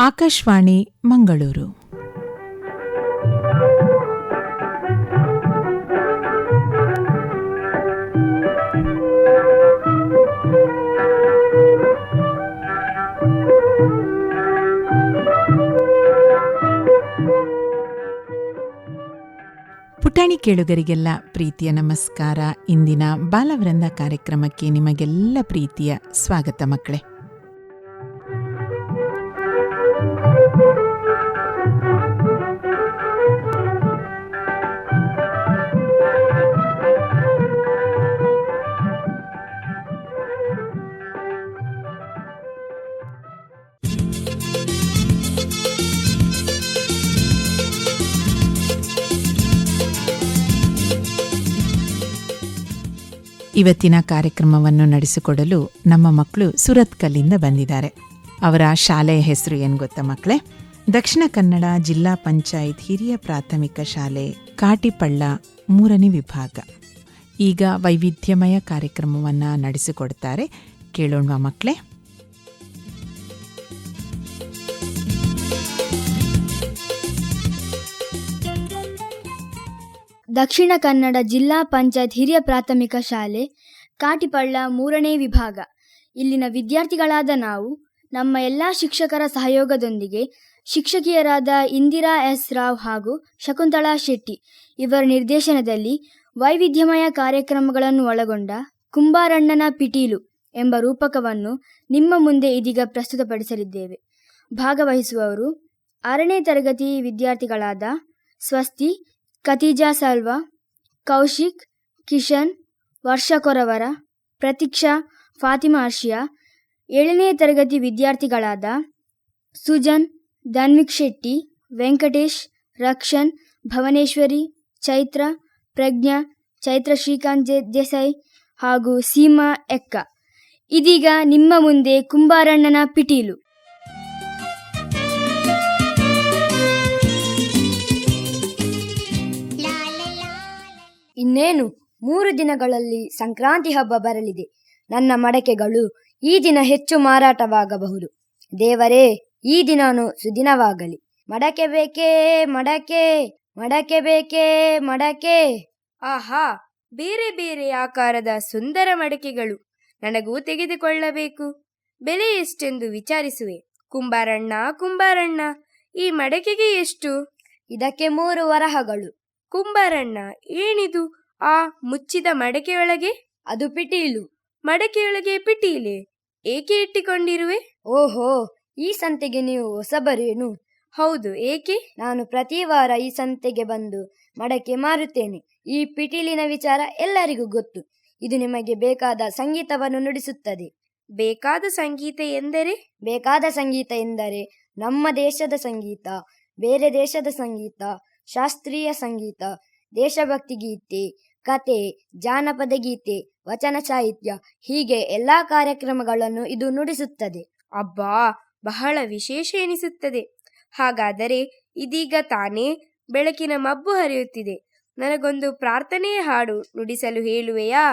ಆಕಾಶವಾಣಿ ಮಂಗಳೂರು. ಪುಟಾಣಿ ಕೇಳುಗರಿಗೆಲ್ಲ ಪ್ರೀತಿಯ ನಮಸ್ಕಾರ. ಇಂದಿನ ಬಾಲವೃಂದ ಕಾರ್ಯಕ್ರಮಕ್ಕೆ ನಿಮಗೆಲ್ಲ ಪ್ರೀತಿಯ ಸ್ವಾಗತ ಮಕ್ಕಳೇ. ಇವತ್ತಿನ ಕಾರ್ಯಕ್ರಮವನ್ನು ನಡೆಸಿಕೊಡಲು ನಮ್ಮ ಮಕ್ಕಳು ಸುರತ್ಕಲ್ಲಿಂದ ಬಂದಿದ್ದಾರೆ. ಅವರ ಶಾಲೆಯ ಹೆಸರು ಏನು ಗೊತ್ತಾ ಮಕ್ಕಳೇ? ದಕ್ಷಿಣ ಕನ್ನಡ ಜಿಲ್ಲಾ ಪಂಚಾಯತ್ ಹಿರಿಯ ಪ್ರಾಥಮಿಕ ಶಾಲೆ ಕಾಟಿಪಳ್ಳ ಮೂರನೇ ವಿಭಾಗ. ಈಗ ವೈವಿಧ್ಯಮಯ ಕಾರ್ಯಕ್ರಮವನ್ನು ನಡೆಸಿಕೊಡ್ತಾರೆ ಕೇಳೋಣ ಮಕ್ಕಳೇ. ದಕ್ಷಿಣ ಕನ್ನಡ ಜಿಲ್ಲಾ ಪಂಚಾಯತ್ ಹಿರಿಯ ಪ್ರಾಥಮಿಕ ಶಾಲೆ, ಕಾಟಿಪಳ್ಳ ಮೂರನೇ ವಿಭಾಗ. ಇಲ್ಲಿನ ವಿದ್ಯಾರ್ಥಿಗಳಾದ ನಾವು, ನಮ್ಮ ಎಲ್ಲ ಶಿಕ್ಷಕರ ಸಹಯೋಗದೊಂದಿಗೆ ಶಿಕ್ಷಕಿಯರಾದ ಇಂದಿರಾ ಎಸ್ ರಾವ್ ಹಾಗೂ ಶಕುಂತಳಾ ಶೆಟ್ಟಿ ಇವರ ನಿರ್ದೇಶನದಲ್ಲಿ ವೈವಿಧ್ಯಮಯ ಕಾರ್ಯಕ್ರಮಗಳನ್ನು ಒಳಗೊಂಡ ಕುಂಬಾರಣ್ಣನ ಪಿಟೀಲು ಎಂಬ ರೂಪಕವನ್ನು ನಿಮ್ಮ ಮುಂದೆ ಇದೀಗ ಪ್ರಸ್ತುತಪಡಿಸಲಿದ್ದೇವೆ. ಭಾಗವಹಿಸುವವರು ಆರನೇ ತರಗತಿ ವಿದ್ಯಾರ್ಥಿಗಳಾದ ಸ್ವಸ್ತಿ ಖತೀಜಾ ಸಲ್ವ, ಕೌಶಿಕ್, ಕಿಶನ್, ವರ್ಷ ಕೊರವರ, ಪ್ರತೀಕ್ಷಾ, ಫಾತಿಮಾ ಆರ್ಷಿಯಾ ಏಳನೇ ತರಗತಿ ವಿದ್ಯಾರ್ಥಿಗಳಾದ ಸುಜನ್, ಧನ್ವಿಕ್ ಶೆಟ್ಟಿ, ವೆಂಕಟೇಶ್, ರಕ್ಷನ್, ಭವನೇಶ್ವರಿ, ಚೈತ್ರ, ಪ್ರಜ್ಞಾ, ಚೈತ್ರ ಶ್ರೀಕಾಂತ್ ದೇಸಾಯಿ ಹಾಗೂ ಸೀಮಾ ಎಕ್ಕ. ಇದೀಗ ನಿಮ್ಮ ಮುಂದೆ ಕುಂಬಾರಣ್ಣನ ಪಿಟೀಲು. ಇನ್ನೇನು? ಮೂರು ದಿನಗಳಲ್ಲಿ ಸಂಕ್ರಾಂತಿ ಹಬ್ಬ ಬರಲಿದೆ. ನನ್ನ ಮಡಕೆಗಳು ಈ ದಿನ ಹೆಚ್ಚು ಮಾರಾಟವಾಗಬಹುದು. ದೇವರೇ, ಈ ದಿನಾನು ಸುದಿನವಾಗಲಿ. ಮಡಕೆ ಬೇಕೇ, ಮಡಕೆ ಮಡಕೆ ಬೇಕೇ, ಮಡಕೆ. ಆಹಾ, ಬೇರೆ ಬೇರೆ ಆಕಾರದ ಸುಂದರ ಮಡಕೆಗಳು ನನಗೂ ತೆಗೆದುಕೊಳ್ಳಬೇಕು. ಬೆಲೆ ಎಷ್ಟೆಂದು ವಿಚಾರಿಸುವೆ. ಕುಂಬಾರಣ್ಣ ಕುಂಬಾರಣ್ಣ, ಈ ಮಡಕೆಗೆ ಎಷ್ಟು? ಇದಕ್ಕೆ ಮೂರು ವರಹಗಳು. ಕುಂಬಾರಣ್ಣ ಏನಿದು? ಆ ಮುಚ್ಚಿದ ಮಡಕೆಯೊಳಗೆ ಅದು ಪಿಟೀಲು. ಮಡಕೆಯೊಳಗೆ ಪಿಟೀಲೆ? ಏಕೆ ಇಟ್ಟಿಕೊಂಡಿರುವೆ? ಓಹೋ ಈ ಸಂತೆಗೆ ನೀವು ಹೊಸಬರೇನು ಹೌದು ಏಕೆ? ನಾನು ಪ್ರತಿ ವಾರ ಈ ಸಂತೆಗೆ ಬಂದು ಮಡಕೆ ಮಾರುತ್ತೇನೆ. ಈ ಪಿಟೀಲಿನ ವಿಚಾರ ಎಲ್ಲರಿಗೂ ಗೊತ್ತು. ಇದು ನಿಮಗೆ ಬೇಕಾದ ಸಂಗೀತವನ್ನು ನುಡಿಸುತ್ತದೆ. ಬೇಕಾದ ಸಂಗೀತ ಎಂದರೆ? ಬೇಕಾದ ಸಂಗೀತ ಎಂದರೆ ನಮ್ಮ ದೇಶದ ಸಂಗೀತ ಬೇರೆ ದೇಶದ ಸಂಗೀತ ಶಾಸ್ತ್ರೀಯ ಸಂಗೀತ, ದೇಶಭಕ್ತಿ ಗೀತೆ, ಕತೆ, ಜಾನಪದ ಗೀತೆ, ವಚನ ಸಾಹಿತ್ಯ, ಹೀಗೆ ಎಲ್ಲಾ ಕಾರ್ಯಕ್ರಮಗಳನ್ನು ಇದು ನುಡಿಸುತ್ತದೆ. ಅಬ್ಬಾ! ಬಹಳ ವಿಶೇಷ ಎನಿಸುತ್ತದೆ. ಹಾಗಾದರೆ ಇದೀಗ ತಾನೇ ಬೆಳಕಿನ ಮಬ್ಬು ಹರಿಯುತ್ತಿದೆ. ನನಗೊಂದು ಪ್ರಾರ್ಥನೆಯ ಹಾಡು ನುಡಿಸಲು ಹೇಳುವೆಯಾ?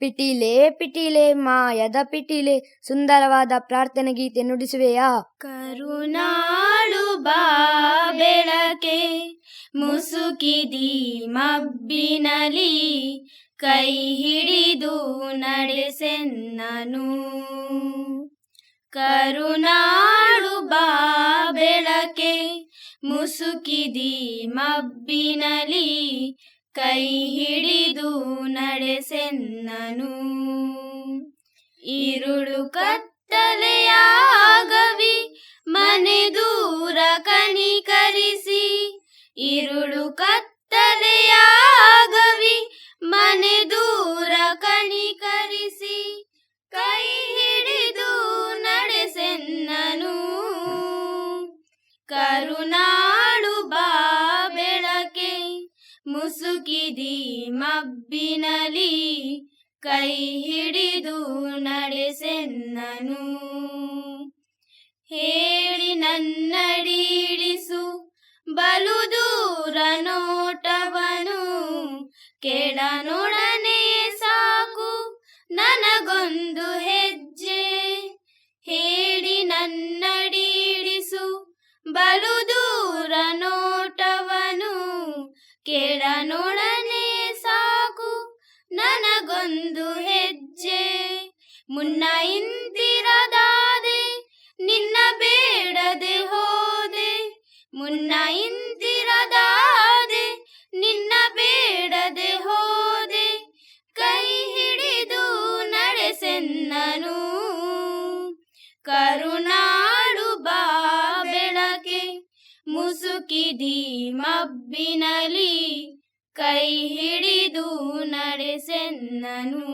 ಪಿಟೀಲೆ ಪಿಟೀಲೆ, ಮಾಯದ ಪಿಟೀಲೆ, ಸುಂದರವಾದ ಪ್ರಾರ್ಥನೆ ಗೀತೆ ನುಡಿಸುವೆಯಾ? ಕರುಣಾಳು ಬಾ ಬೆಳಕೆ ಮುಸುಕಿದಿ ಮಬ್ಬಿನಲಿ ಕೈ ಹಿಡಿದು ನಡೆಸೆನ್ನನು. ಕರುಣಾಳು ಬಾ ಬೆಳಕೆ ಮುಸುಕಿದಿ ಮಬ್ಬಿನಲಿ ಕೈ ಹಿಡಿದು ನಡೆಸೆನ್ನನು. ಇರುಳು ಕತ್ತಲೆಯಾಗವಿ ಮನೆ ದೂರ ಕಣಿಕರಿಸಿ ಇರುಳು ಕತ್ತಲೆಯಾಗವಿ ಮನೆ ದೂರ ಕಣಿಕರಿಸಿ ಕೈ ಮುಸುಕಿದಿ ಮಬ್ಬಿನಲಿ ಕೈ ಹಿಡಿದು ನಡೆಸೆನ್ನನು. ಹೇಳಿ ನನ್ನಡಿಡಿಸು ಬಲು ದೂರ ನೋಟವನು. ಕೆಡನೊಡನೆ ಸಾಕು ನನಗೊಂದು ಹೆಜ್ಜೆ. ಹೇಳಿ ನನ್ನಡಿಡಿಸು ಬಲು ದೂರ ನೋಟವನು. ಕೆಡನೊಡನೆ ನನಗೊಂದು ಹೆಜ್ಜೆ. ಮುನ್ನ ಇಂದಿರದಾದೆ ನಿನ್ನ ಬೇಡದೆ ಹೋದೆ. ಮುನ್ನ ಇಂದಿರದಾದೆ ನಿನ್ನ ಬೇಡದೆ ಹೋದೆ. ಕೈ ಹಿಡಿದು ನಡೆಸೆನ್ನನು. ಕರುನಾಡು ಬಾ ಬೆಳಕೆ, ಮುಸುಕಿದಿ ಮಬ್ಬಿನಲಿ. ಕೈ ಹಿಡಿದು ನಡೆಸೆನ್ನನು.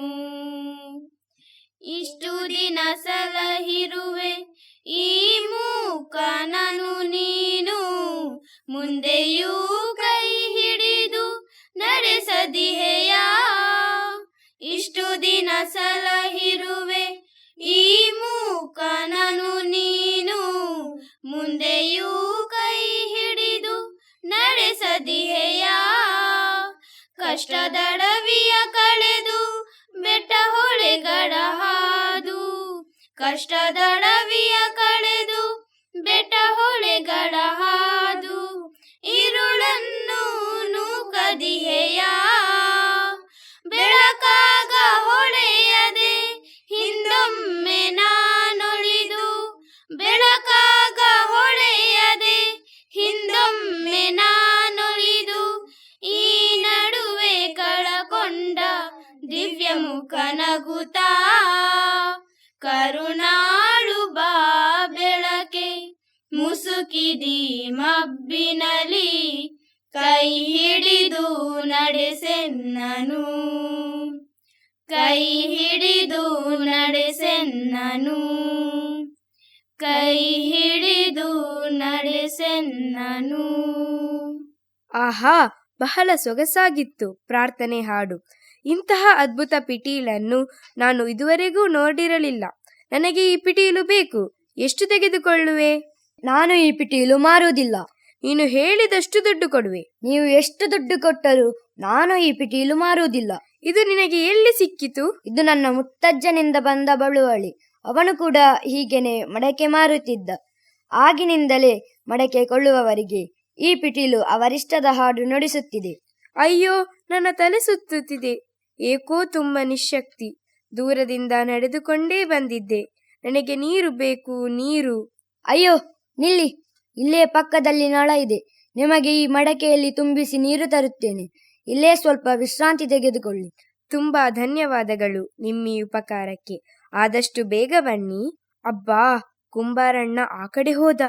ಇಷ್ಟು ದಿನ ಸಲಹಿರುವೆ, ಈ ಮೂಕನನು ನೀನು. ಮುಂದೆಯೂ ಕೈ ಹಿಡಿದು ನಡೆಸದಿಹೆಯ? ಇಷ್ಟು ದಿನ ಸಲಹಿರುವೆ, ಈ ಮೂಕನನು ನೀನು. ಮುಂದೆಯೂ ಕೈ ಹಿಡಿದು ನಡೆಸದಿಹೆಯ? ಕಷ್ಟದಡವಿಯ ಕಳೆದು ಬೆಟ್ಟ ಹೊಳೆಗಳ ಹಾದು. ಕಷ್ಟದಡವಿಯ ಕಳೆದು ಬೆಟ್ಟ ಮುಸುಕಿದಿ ಮಬ್ಬಿನಲಿ ಕೈ ಹಿಡಿದು ನಡೆಸೆನ್ನನು. ಕೈ ಹಿಡಿದು ನಡೆಸೆನ್ನನು. ಕೈ ಹಿಡಿದು ನಡೆಸೆನ್ನನು. ಆಹಾ, ಬಹಳ ಸೊಗಸಾಗಿತ್ತು. ಪ್ರಾರ್ಥನೆ ಹಾಡು. ಇಂತಹ ಅದ್ಭುತ ಪಿಟೀಲನ್ನು ನಾನು ಇದುವರೆಗೂ ನೋಡಿರಲಿಲ್ಲ. ನನಗೆ ಈ ಪಿಟೀಲು ಬೇಕು. ಎಷ್ಟು ತೆಗೆದುಕೊಳ್ಳುವೆ? ನಾನು ಈ ಪಿಟೀಲು ಮಾರುವುದಿಲ್ಲ. ನೀನು ಹೇಳಿದಷ್ಟು ದುಡ್ಡು ಕೊಡುವೆ. ನೀವು ಎಷ್ಟು ದುಡ್ಡು ಕೊಟ್ಟರೂ ನಾನು ಈ ಪಿಟೀಲು ಮಾರುವುದಿಲ್ಲ. ಇದು ನಿನಗೆ ಎಲ್ಲಿ ಸಿಕ್ಕಿತು? ಇದು ನನ್ನ ಮುತ್ತಜ್ಜನಿಂದ ಬಂದ ಬಳುವಳಿ. ಅವನು ಕೂಡ ಹೀಗೆನೆ ಮಡಕೆ ಮಾರುತ್ತಿದ್ದ. ಆಗಿನಿಂದಲೇ ಮಡಕೆ ಕೊಳ್ಳುವವರಿಗೆ ಈ ಪಿಟೀಲು ಅವರಿಷ್ಟದ ಹಾಡು ನುಡಿಸುತ್ತಿದೆ. ಅಯ್ಯೋ, ನನ್ನ ತಲೆ ಸುತ್ತುತ್ತಿದೆ. ಏಕೋ ತುಂಬ ನಿಶಕ್ತಿ ದೂರದಿಂದ ನಡೆದುಕೊಂಡೇ ಬಂದಿದ್ದೆ. ನನಗೆ ನೀರು ಬೇಕು, ನೀರು. ಅಯ್ಯೋ ನಿಲ್ಲಿ, ಇಲ್ಲೇ ಪಕ್ಕದಲ್ಲಿ ನಳ ಇದೆ. ನಿಮಗೆ ಈ ಮಡಕೆಯಲ್ಲಿ ತುಂಬಿಸಿ ನೀರು ತರುತ್ತೇನೆ. ಇಲ್ಲೇ ಸ್ವಲ್ಪ ವಿಶ್ರಾಂತಿ ತೆಗೆದುಕೊಳ್ಳಿ. ತುಂಬಾ ಧನ್ಯವಾದಗಳು ನಿಮ್ಮ ಈ ಉಪಕಾರಕ್ಕೆ. ಆದಷ್ಟು ಬೇಗ ಬನ್ನಿ. ಅಬ್ಬಾ, ಕುಂಬಾರಣ್ಣ ಆ ಕಡೆ ಹೋದ.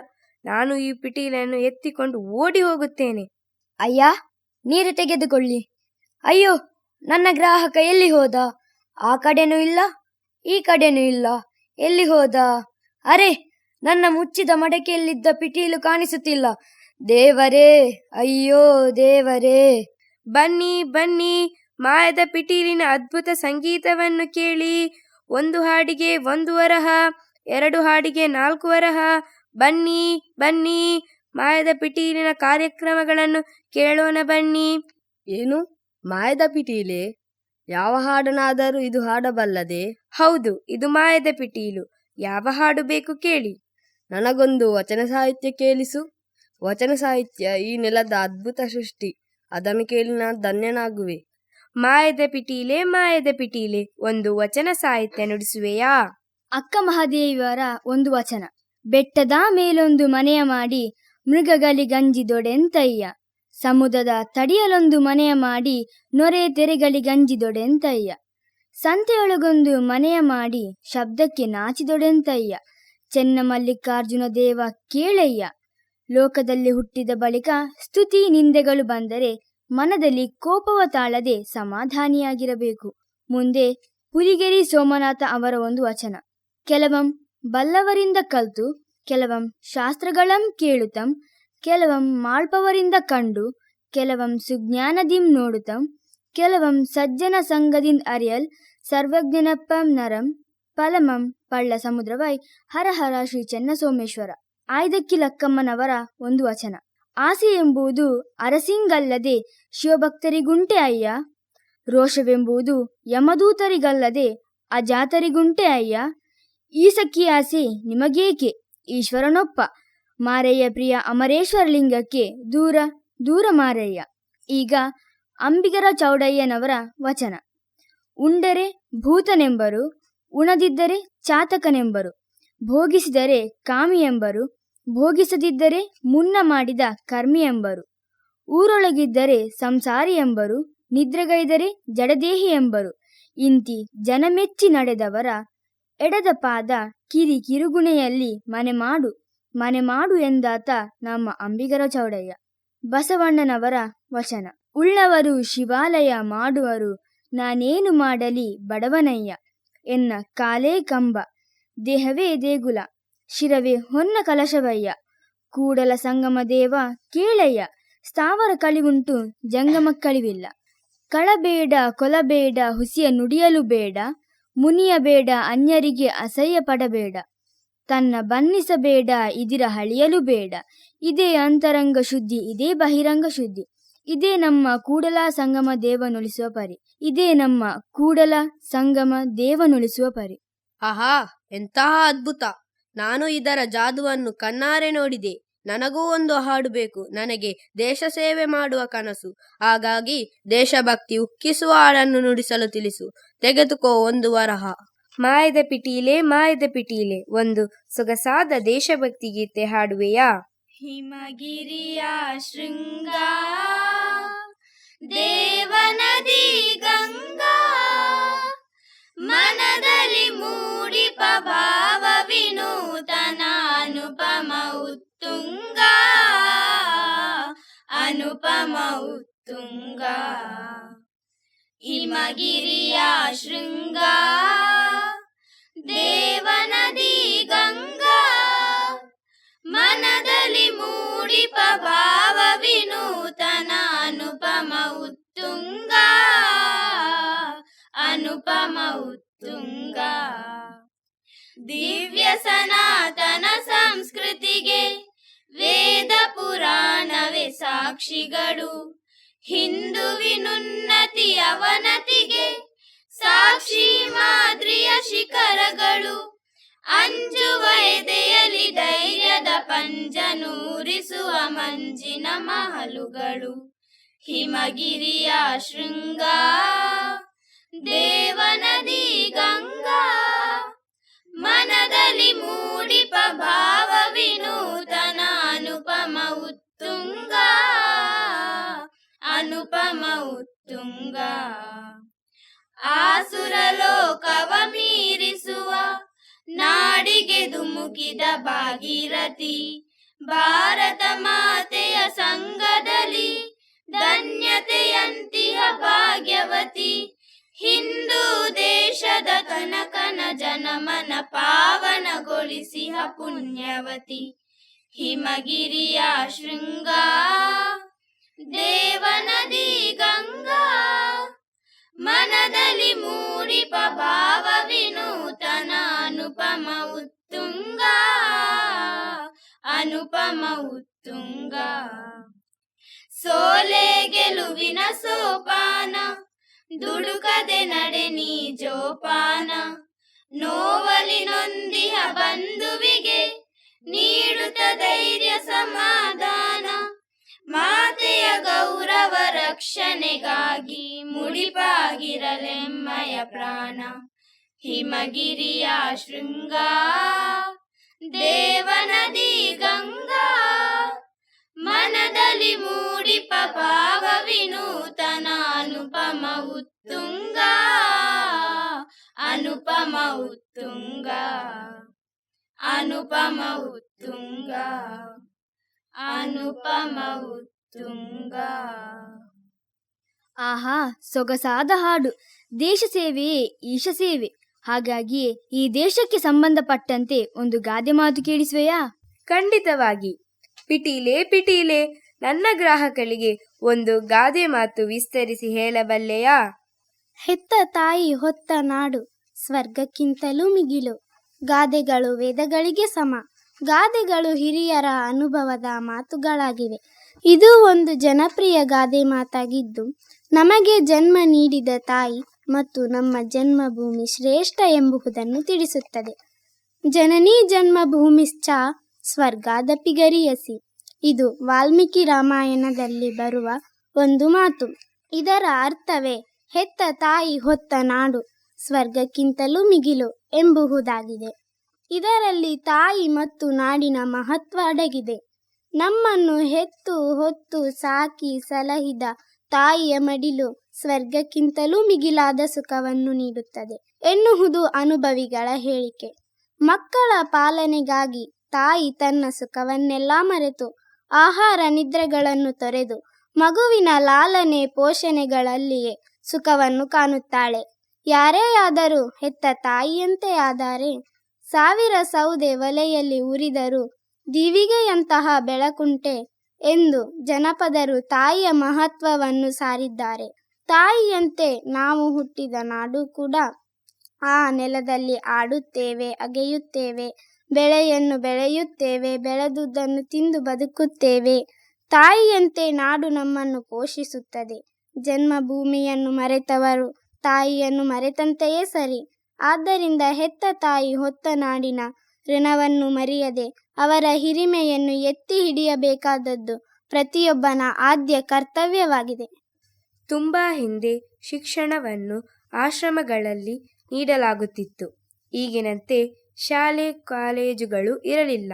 ನಾನು ಈ ಪಿಟೀಲನ್ನು ಎತ್ತಿಕೊಂಡು ಓಡಿ ಹೋಗುತ್ತೇನೆ. ಅಯ್ಯ, ನೀರು ತೆಗೆದುಕೊಳ್ಳಿ. ಅಯ್ಯೋ, ನನ್ನ ಗ್ರಾಹಕ ಎಲ್ಲಿ ಹೋದ? ಆ ಕಡೆನೂ ಇಲ್ಲ, ಈ ಕಡೆನೂ ಇಲ್ಲ. ಎಲ್ಲಿ ಹೋದ? ಅರೆ ನನ್ನ ಮುಚ್ಚಿದ ಮಡಕೆಯಲ್ಲಿದ್ದ ಪಿಟೀಲು ಕಾಣಿಸುತ್ತಿಲ್ಲ. ದೇವರೇ ಅಯ್ಯೋ ದೇವರೇ. ಬನ್ನಿ ಬನ್ನಿ ಮಾಯದ ಪಿಟೀಲಿನ ಅದ್ಭುತ ಸಂಗೀತವನ್ನು ಕೇಳಿ. ಒಂದು ಹಾಡಿಗೆ ಒಂದು ವರಹ ಎರಡು ಹಾಡಿಗೆ ನಾಲ್ಕು ವರಹ. ಬನ್ನಿ ಬನ್ನಿ ಮಾಯದ ಪಿಟೀಲಿನ ಕಾರ್ಯಕ್ರಮಗಳನ್ನು ಕೇಳೋಣ ಬನ್ನಿ. ಏನು? ಮಾಯದ ಪಿಟೀಲೆ? ಯಾವ ಹಾಡನಾದರೂ ಇದು ಹಾಡಬಲ್ಲದೆ? ಹೌದು ಇದು ಮಾಯದ ಪಿಟೀಲು. ಯಾವ ಹಾಡು ಬೇಕು ಕೇಳಿ. ನನಗೊಂದು ವಚನ ಸಾಹಿತ್ಯ ಕೇಳಿಸು. ವಚನ ಸಾಹಿತ್ಯ ಈ ನೆಲದ ಅದ್ಭುತ ಸೃಷ್ಟಿ. ಅದನ್ನು ಕೇಳಿ ನಾನು ಧನ್ಯನಾಗುವೆ. ಮಾಯದ ಪಿಟೀಲೆ ಮಾಯದ ಪಿಟೀಲೆ, ಒಂದು ವಚನ ಸಾಹಿತ್ಯ ನುಡಿಸುವೆಯಾ? ಅಕ್ಕ ಮಹಾದೇವಿಯವರ ಒಂದು ವಚನ. ಬೆಟ್ಟದ ಮೇಲೊಂದು ಮನೆಯ ಮಾಡಿ ಮೃಗಗಲಿ ಗಂಜಿ ದೊಡೆಂತಯ್ಯ ಸಮುದ್ರದ ತಡಿಯಲೊಂದು ಮನೆಯ ಮಾಡಿ ನೊರೆ ತೆರೆಗಲಿ ಗಂಜಿ ದೊಡೆಂತಯ್ಯ ಸಂತೆಯೊಳಗೊಂದು ಮನೆಯ ಮಾಡಿ ಶಬ್ದಕ್ಕೆ ನಾಚಿದೊಡೆಂತಯ್ಯ. ಚೆನ್ನ ಮಲ್ಲಿಕಾರ್ಜುನ ದೇವ ಕೇಳಯ್ಯ. ಲೋಕದಲ್ಲಿ ಹುಟ್ಟಿದ ಬಳಿಕ ಸ್ತುತಿ ನಿಂದೆಗಳು ಬಂದರೆ ಮನದಲ್ಲಿ ಕೋಪವ ತಾಳದೆ ಸಮಾಧಾನಿಯಾಗಿರಬೇಕು. ಮುಂದೆ ಹುಲಿಗೆರಿ ಸೋಮನಾಥ ಅವರ ಒಂದು ವಚನ. ಕೆಲವಂ ಬಲ್ಲವರಿಂದ ಕಲ್ತು, ಕೆಲವಂ ಶಾಸ್ತ್ರಗಳಂ ಕೇಳುತ್ತಂ ಕೆಲವಂ ಮಾಳ್ಪವರಿಂದ ಕಂಡು, ಕೆಲವಂ ಸುಜ್ಞಾನದಿಂ ನೋಡುತ್ತಂ ಕೆಲವಂ ಸಜ್ಜನ ಸಂಘದಿಂದ ಅರಿಯಲ್ ಸರ್ವಜ್ಞನಪ್ಪಂ ನರಂ ಫಲಮಂ ಪಳ್ಳ ಸಮುದ್ರವೈ ಹರ ಶ್ರೀ ಚೆನ್ನಸೋಮೇಶ್ವರ ಆಯ್ದಕ್ಕಿ ಲಕ್ಕಮ್ಮನವರ ಒಂದು ವಚನ. ಆಸೆ ಎಂಬುದು ಅರಸಿಂಗಲ್ಲದೆ ಶಿವಭಕ್ತರಿಗುಂಟೆ ಅಯ್ಯ. ರೋಷವೆಂಬುದು ಯಮದೂತರಿಗಲ್ಲದೆ ಅಜಾತರಿಗುಂಟೆ ಅಯ್ಯ. ಈ ಸಖಿ ಆಸೆ ನಿಮಗೇಕೆ? ಈಶ್ವರನೊಪ್ಪ. ಮಾರಯ್ಯ ಪ್ರಿಯ ಅಮರೇಶ್ವರ ಲಿಂಗಕ್ಕೆ ದೂರ ದೂರ ಮಾರಯ್ಯ. ಈಗ ಅಂಬಿಗರ ಚೌಡಯ್ಯನವರ ವಚನ. ಉಂಡರೆ ಭೂತನೆಂಬರು ಉಣದಿದ್ದರೆ ಚಾತಕನೆಂಬರು, ಭೋಗಿಸಿದರೆ ಕಾಮಿ ಎಂಬರು ಭೋಗಿಸದಿದ್ದರೆ ಮುನ್ನ ಮಾಡಿದ ಕರ್ಮಿ ಎಂಬರು ಊರೊಳಗಿದ್ದರೆ ಸಂಸಾರಿ ಎಂಬರು ನಿದ್ರೆಗೈದರೆ ಜಡದೇಹಿ ಎಂಬರು ಇಂತಿ ಜನಮೆಚ್ಚಿ ನಡೆದವರ ಎಡದ ಪಾದ ಕಿರಿ ಕಿರುಗುಣೆಯಲ್ಲಿ ಮನೆ ಮಾಡು ಮನೆ ಮಾಡು ಎಂದಾತ ನಮ್ಮ ಅಂಬಿಗರ ಚೌಡಯ್ಯ. ಬಸವಣ್ಣನವರ ವಚನ. ಉಳ್ಳವರು ಶಿವಾಲಯ ಮಾಡುವರು, ನಾನೇನು ಮಾಡಲಿ ಬಡವನಯ್ಯ. ಎನ್ನ ಕಾಲೇ ಕಂಬ. ದೇಹವೇ ದೇಗುಲ. ಶಿರವೇ ಹೊನ್ನ ಕಲಶವಯ್ಯ. ಕೂಡಲ ಸಂಗಮ ದೇವ ಕೇಳಯ್ಯ. ಸ್ಥಾವರ ಕಳಿವುಂಟು ಜಂಗಮ ಕಳಿವಿಲ್ಲ. ಕಳಬೇಡ ಕೊಲಬೇಡ ಹುಸಿಯ ನುಡಿಯಲು ಬೇಡ. ಮುನಿಯ ಬೇಡ ಅನ್ಯರಿಗೆ ಅಸಹ್ಯ ಪಡಬೇಡ. ತನ್ನ ಬನ್ನಿಸಬೇಡ ಇದಿರ ಹಳಿಯಲು ಬೇಡ. ಇದೇ ಅಂತರಂಗ ಶುದ್ಧಿ, ಇದೇ ಬಹಿರಂಗ ಶುದ್ಧಿ. ಇದೇ ನಮ್ಮ ಕೂಡಲ ಸಂಗಮ ದೇವನುಳಿಸುವ ಪರಿ. ಇದೇ ನಮ್ಮ ಕೂಡಲ ಸಂಗಮ ದೇವನುಳಿಸುವ ಪರಿ. ಆಹಾ ಎಂತಹ ಅದ್ಭುತ. ನಾನು ಇದರ ಜಾದುವನ್ನು ಕಣ್ಣಾರೆ ನೋಡಿದೆ. ನನಗೂ ಒಂದು ಹಾಡು ಬೇಕು. ನನಗೆ ದೇಶ ಸೇವೆ ಮಾಡುವ ಕನಸು. ಹಾಗಾಗಿ ದೇಶಭಕ್ತಿ ಉಕ್ಕಿಸುವ ಹಾಡನ್ನು ನುಡಿಸಲು ತಿಳಿಸು. ತೆಗೆದುಕೋ ಒಂದು ವರಹ. ಮಾಯದ ಪಿಟೀಲೆ ಮಾಯದ ಪಿಟೀಲೆ ಒಂದು ಸೊಗಸಾದ ದೇಶಭಕ್ತಿ ಗೀತೆ ಹಾಡುವೆಯಾ? ಹಿಮಗಿರಿಯ ಶೃಂಗ ದೇವನದಿ ಗಂಗಾ ಮನದಲ್ಲಿ ಮೂಡಿಪ ಭಾವ ವಿನೂತನ ಅನುಪಮ ಉತ್ತುಂಗ ಅನುಪಮ ಉತ್ತುಂಗ ಹಿಮಗಿರಿಯ ಶೃಂಗ ದೇವನದಿ ಗಂಗಾ ಮನದಲ್ಲಿ ಮೂಡಿಪ ಭಾವ ವಿನೂತನ ಅನುಪಮ ಉತ್ತುಂಗ. ಅನುಪಮ ಉತ್ತುಂಗ. ದಿವ್ಯ ಸನಾತನ ಸಂಸ್ಕೃತಿಗೆ ವೇದ ಪುರಾಣವೇ ಸಾಕ್ಷಿಗಳು. ಹಿಂದುವಿನುನ್ನತಿ ಅವನತಿಗೆ ಸಾಕ್ಷಿ ಮಾದ್ರಿಯ ಶಿಖರಗಳು. ಅಂಜುವ ಎದೆಯಲಿ ಧೈರ್ಯದ ಪಂಜನೂರಿಸುವ ಮಂಜಿನ ಮಹಲುಗಳು. ಹಿಮಗಿರಿಯ ಶೃಂಗ, ದೇವನದಿ ಗಂಗಾ, ಮನದಲ್ಲಿ ಮೂಡಿಪ ಭಾವ ವಿನೂತನ ಅನುಪಮ ಉತ್ತುಂಗ ಅನುಪಮ ಉತ್ತುಂಗ. ಆಸುರ ಲೋಕವ ಮೀರಿಸುವ ನಾಡಿಗೆ ಧುಮುಕಿದ ಭಾಗೀರಥಿ, ಭಾರತ ಮಾತೆಯ ಸಂಘದಲ್ಲಿ ಧನ್ಯತೆಯಂತಿಹ ಭಾಗ್ಯವತಿ. ಹಿಂದೂ ದೇಶದ ಕನಕನ ಜನಮನ ಪಾವನಗೊಳಿಸಿಹ ಪುಣ್ಯವತಿ. ಹಿಮಗಿರಿಯ ಶೃಂಗ, ದೇವನದಿ ಗಂಗಾ, ಮನದಲ್ಲಿ ಮೂಡಿ ಭಾವ ಅನುಪಮ ಉತ್ತುಂಗ. ಸೋಲೆ ಗೆಲುವಿನ ಸೋಪಾನ, ದುಡುಕದೆ ನಡೆ ನೀ ಜೋಪಾನ ನೋವಲಿ ನೊಂದಿಹ ಬಂಧುವಿಗೆ ನೀಡುತ್ತ ಧೈರ್ಯ ಸಮಾಧಾನ. ಮಾತೆಯ ಗೌರವ ರಕ್ಷಣೆಗಾಗಿ ಮುಡಿಪಾಗಿರಲೆಮ್ಮಯ ಪ್ರಾಣ. ಹಿಮಗಿರಿಯ ಶೃಂಗ. ದೇವನದಿ ಗಂಗಾ ಮನದಲ್ಲಿ ಮೂಡಿಪ ಭಾವ ವಿನೂತನ ಅನುಪಮ ಉತ್ತುಂಗ ಅನುಪಮ ಉತ್ತುಂಗ ಅನುಪಮ ಉತ್ತುಂಗ ಅನುಪಮ ಉತ್ತುಂಗ ಆಹಾ ಸೊಗಸಾದ ಹಾಡು ದೇಶ ಸೇವೆಯೇ ಈಶ ಸೇವೆ ಹಾಗಾಗಿಯೇ ಈ ದೇಶಕ್ಕೆ ಸಂಬಂಧಪಟ್ಟಂತೆ ಒಂದು ಗಾದೆ ಮಾತು ಕೇಳಿಸುವೆಯಾ? ಖಂಡಿತವಾಗಿ. ಪಿಟೀಲೆ ಪಿಟೀಲೆ ನನ್ನ ಗ್ರಾಹಕರಿಗೆ ಒಂದು ಗಾದೆ ಮಾತು ವಿಸ್ತರಿಸಿ ಹೇಳಬಲ್ಲೆಯಾ? ಹೆತ್ತ ತಾಯಿ ಹೊತ್ತ ನಾಡು ಸ್ವರ್ಗಕ್ಕಿಂತಲೂ ಮಿಗಿಲು. ಗಾದೆಗಳು ವೇದಗಳಿಗೆ ಸಮ. ಗಾದೆಗಳು ಹಿರಿಯರ ಅನುಭವದ ಮಾತುಗಳಾಗಿವೆ. ಇದು ಒಂದು ಜನಪ್ರಿಯ ಗಾದೆ ಮಾತಾಗಿದ್ದು ನಮಗೆ ಜನ್ಮ ನೀಡಿದ ತಾಯಿ ಮತ್ತು ನಮ್ಮ ಜನ್ಮಭೂಮಿ ಶ್ರೇಷ್ಠ ಎಂಬುದನ್ನು ತಿಳಿಸುತ್ತದೆ. ಜನನೀ ಜನ್ಮಭೂಮಿಶ್ಚ ಸ್ವರ್ಗಾದಪಿಗರಿಯಸಿ. ಇದು ವಾಲ್ಮೀಕಿ ರಾಮಾಯಣದಲ್ಲಿ ಬರುವ ಒಂದು ಮಾತು. ಇದರ ಅರ್ಥವೇ, ಹೆತ್ತ ತಾಯಿ ಹೊತ್ತ ನಾಡು, ಸ್ವರ್ಗಕ್ಕಿಂತಲೂ ಮಿಗಿಲು ಎಂಬುದಾಗಿದೆ ಇದರಲ್ಲಿ ತಾಯಿ ಮತ್ತು ನಾಡಿನ ಮಹತ್ವ ಅಡಗಿದೆ. ನಮ್ಮನ್ನು ಹೆತ್ತು ಹೊತ್ತು ಸಾಕಿ ಸಲಹಿದ ತಾಯಿಯ ಮಡಿಲು ಸ್ವರ್ಗಕ್ಕಿಂತಲೂ ಮಿಗಿಲಾದ ಸುಖವನ್ನು ನೀಡುತ್ತದೆ. ಎನ್ನುವುದು ಅನುಭವಿಗಳ ಹೇಳಿಕೆ. ಮಕ್ಕಳ ಪಾಲನೆಗಾಗಿ ತಾಯಿ ತನ್ನ ಸುಖವನ್ನೆಲ್ಲ ಮರೆತು ಆಹಾರ ನಿದ್ರೆಗಳನ್ನು ತೊರೆದು ಮಗುವಿನ ಲಾಲನೆ ಪೋಷಣೆಗಳಲ್ಲಿಯೇ ಸುಖವನ್ನು ಕಾಣುತ್ತಾಳೆ. ಯಾರೇ ಆದರೂ ಹೆತ್ತ ತಾಯಿಯಂತೆ ಆದರೆ ಸಾವಿರ ಸೌದೆ ಒಲೆಯಲ್ಲಿ ಉರಿದರೂ ದಿವಿಗೆಯಂತಹ ಬೆಳಕುಂಟೆ ಎಂದು ಜನಪದರು ತಾಯಿಯ ಮಹತ್ವವನ್ನು ಸಾರಿದ್ದಾರೆ. ತಾಯಿಯಂತೆ ನಾವು ಹುಟ್ಟಿದ ನಾಡು ಕೂಡ ಆ ನೆಲದಲ್ಲಿ ಆಡುತ್ತೇವೆ, ಅಗೆಯುತ್ತೇವೆ, ಬೆಳೆಯನ್ನು ಬೆಳೆಯುತ್ತೇವೆ, ಬೆಳೆದುದನ್ನು ತಿಂದು ಬದುಕುತ್ತೇವೆ. ತಾಯಿಯಂತೆ ನಾಡು ನಮ್ಮನ್ನು ಪೋಷಿಸುತ್ತದೆ. ಜನ್ಮಭೂಮಿಯನ್ನು ಮರೆತವರು, ತಾಯಿಯನ್ನು ಮರೆತಂತೆಯೇ ಸರಿ. ಆದ್ದರಿಂದ ಹೆತ್ತ ತಾಯಿ ಹೊತ್ತ ನಾಡಿನ ಋಣವನ್ನು ಮರೆಯದೆ ಅವರ ಹಿರಿಮೆಯನ್ನು ಎತ್ತಿ ಹಿಡಿಯಬೇಕಾದದ್ದು ಪ್ರತಿಯೊಬ್ಬನ ಆದ್ಯ ಕರ್ತವ್ಯವಾಗಿದೆ. ತುಂಬಾ ಹಿಂದೆ ಶಿಕ್ಷಣವನ್ನು ಆಶ್ರಮಗಳಲ್ಲಿ ನೀಡಲಾಗುತ್ತಿತ್ತು. ಈಗಿನಂತೆ ಶಾಲೆ, ಕಾಲೇಜುಗಳು ಇರಲಿಲ್ಲ.